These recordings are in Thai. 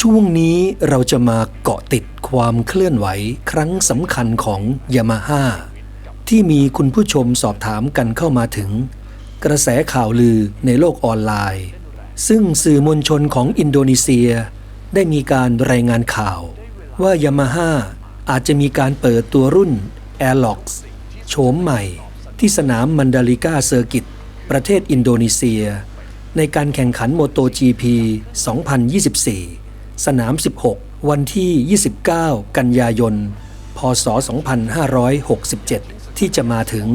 ช่วงนี้เราจะมาเกาะติดความเคลื่อนไหวครั้งสำคัญของยามาฮ่าที่มีคุณผู้ชมสอบถามกันเข้ามาถึง กระแสข่าวลือในโลกออนไลน์ ซึ่งสื่อมวลชนของอินโดนีเซีย ได้มีการรายงานข่าว ว่ายามาฮ่าอาจจะมีการเปิดตัวรุ่น a i r l o x โฉมใหม่ ที่สนามมันดาลิกาเซอร์กิต ประเทศอินโดนีเซีย ในการแข่งขันโมโต GP 2024 สนาม 16 วันที่ 29 กันยายน พศ 2567 ที่จะมาถึง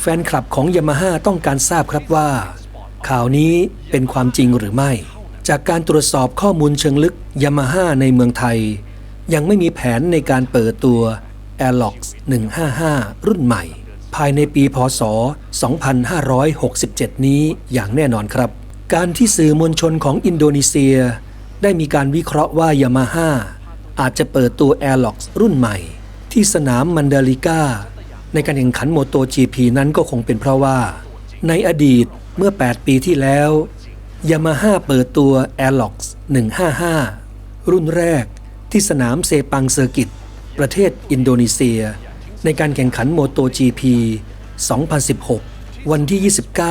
แฟนคลับของยามาฮ่าต้องการทราบครับว่า ข่าวนี้เป็นความจริงหรือไม่ จากการตรวจสอบข้อมูลเชิงลึกยามาฮ่าในเมืองไทย ยังไม่มีแผนในการเปิดตัว a i r l o x 155 รุ่นใหม่ ภายในปี พศ 2567 นี้อย่างแน่นอนครับ การที่สื่อมวลชนของอินโดนีเซีย ได้มีการวิเคราะห์ว่ายามาฮ่าอาจจะเปิดตัว a i r l o x รุ่นใหม่ ที่สนามมันดาลิก้า ในการแข่งขันโมโต GP นั้นก็คงเป็นเพราะว่า ในอดีตเมื่อ 8 ปีที่แล้วยามาฮ่าเปิดตัว a i r l o x 155 รุ่นแรกที่สนามเซปังเซอร์กิต ประเทศอินโดนีเซีย ในการแข่งขันโมโต GP 2016 วันที่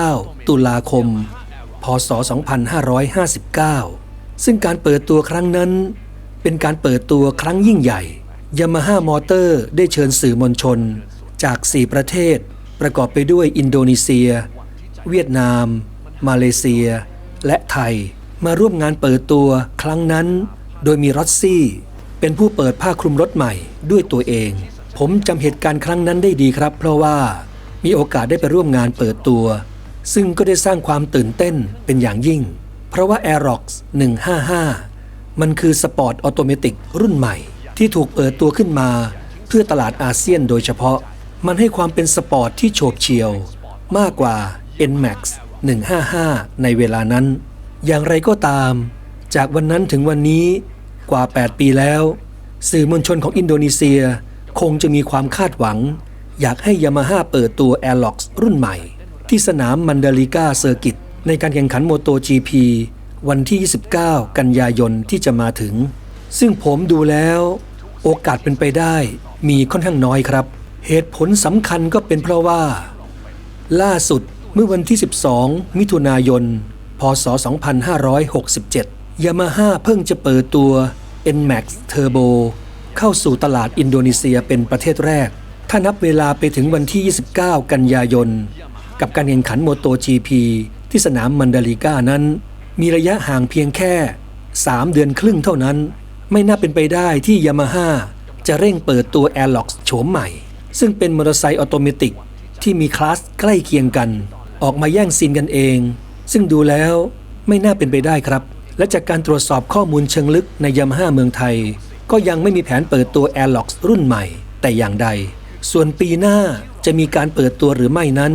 29 ตุลาคม พศ 2559 ซึ่งการเปิดตัวครั้งนั้น เป็นการเปิดตัวครั้งยิ่งใหญ่ยามาฮ่ามอเตอร์ได้เชิญสื่อมวลชน จาก 4 ประเทศ ประกอบไปด้วยอินโดนีเซีย เวียดนาม มาเลเซีย และไทย มาร่วมงานเปิดตัวครั้งนั้น โดยมีรอสซี่ เป็นผู้เปิดผ้าคลุมรถใหม่ด้วยตัวเอง ผมจำเหตุการณ์ครั้งนั้นได้ดีครับ เพราะว่ามีโอกาสได้ไปร่วมงานเปิดตัว ซึ่งก็ได้สร้างความตื่นเต้นเป็นอย่างยิ่ง เพราะว่า Aerox 155 มันคือสปอร์ตออโตเมติกรุ่นใหม่ ที่ถูกเปิดตัวขึ้นมา เพื่อตลาดอาเซียนโดยเฉพาะ มันให้ความเป็นสปอร์ตที่โฉบเฉียว มากกว่า NMAX 155 ในเวลานั้น อย่างไรก็ตาม จากวันนั้นถึงวันนี้กว่า 8 ปีแล้ว สื่อมวลชนของอินโดนีเซียคงจะมีความคาดหวัง อยากให้ยามาฮ่าเปิดตัว a i r l o x รุ่นใหม่ ที่สนามมันดาลิกาเซอร์กิต ในการแข่งขันโมโต GP วันที่ 29 กันยายนที่จะมาถึง ซึ่งผมดูแล้วโอกาสเป็นไปได้มีค่อนข้างน้อยครับ เหตุผลสำคัญก็เป็นเพราะว่า ล่าสุดเมื่อวันที่ 12 มิถุนายน พศ 2567 ยามาฮ่าเพิ่งจะเปิดตัว NMAX Turbo เข้าสู่ตลาดอินโดนีเซียเป็นประเทศแรก ถ้านับเวลาไปถึงวันที่ 29 กันยายน กับการแข่งขันโมโต GP ที่สนามมันดาลิก้านั้น มีระยะห่างเพียงแค่ 3 เดือนครึ่งเท่านั้น ไม่น่าเป็นไปได้ที่ยามาฮ่าจะเร่งเปิดตัว a i r l o x โฉมใหม่ ซึ่งเป็นมอเตอร์ไซค์ออโตเมติกที่มีคลาสใกล้เคียงกัน ออกมาแย่งซีนกันเอง ซึ่งดูแล้วไม่น่าเป็นไปได้ครับ และจากการตรวจสอบข้อมูลเชิงลึกในยามาฮ่าเมืองไทย ก็ยังไม่มีแผนเปิดตัว a i r l o x รุ่นใหม่ แต่อย่างใด ส่วนปีหน้าจะมีการเปิดตัวหรือไม่นั้น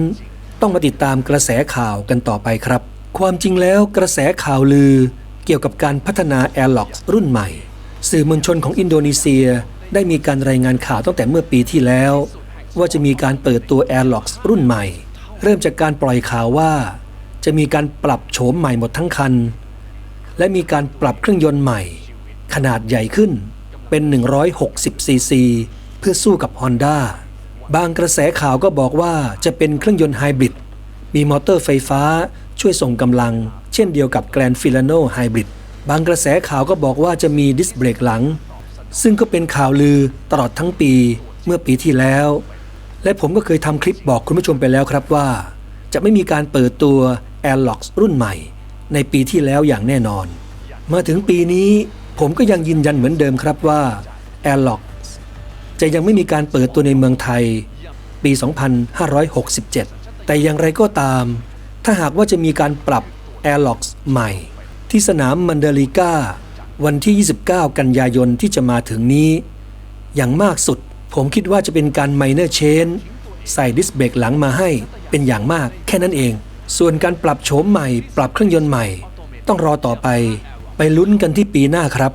ต้องมาติดตามกระแสข่าวกันต่อไปครับ ความจริงแล้วกระแสข่าวลือเกี่ยวกับการพัฒนา a i r l o x รุ่นใหม่ สื่อมวลชนของอินโดนีเซียได้มีการรายงานข่าวตั้งแต่เมื่อปีที่แล้ว ว่าจะมีการเปิดตัว a i r l o x รุ่นใหม่ เริ่มจากการปล่อยข่าวว่า จะมีการปรับโฉมใหม่หมดทั้งคัน และมีการปรับเครื่องยนต์ใหม่ ขนาดใหญ่ขึ้นเป็น 160 ซีซี เพื่อสู้กับ Honda บางกระแสข่าวก็บอกว่าจะเป็นเครื่องยนต์ไฮบริด มีมอเตอร์ไฟฟ้าช่วยส่งกำลัง เช่นเดียวกับ Grand Filano Hybrid บางกระแสข่าวก็บอกว่าจะมีดิสเบรกหลัง ซึ่งก็เป็นข่าวลือตลอดทั้งปีเมื่อปีที่แล้ว และผมก็เคยทำคลิปบอกคุณผู้ชมไปแล้วครับว่า จะไม่มีการเปิดตัว a i r l o x รุ่นใหม่ ในปีที่แล้วอย่างแน่นอน มาถึงปีนี้ผมก็ยังยืนยันเหมือนเดิมครับว่า a i r l o x จะยังไม่มีการเปิดตัวในเมืองไทย ปี 2567 แต่อย่างไรก็ตาม ถ้าหากว่าจะมีการปรับ a i r l o x ใหม่ ที่สนามมันเดลิก้าวันที่ 29 กันยายนที่จะมาถึงนี้ อย่างมากสุด ผมคิดว่าจะเป็นการไมเนอร์เชนใส่ดิสเบรกหลังมาให้เป็นอย่างมากแค่นั้นเอง ส่วนการปรับโฉมใหม่ ปรับเครื่องยนต์ใหม่ ต้องรอต่อไป ไปลุ้นกันที่ปีหน้าครับ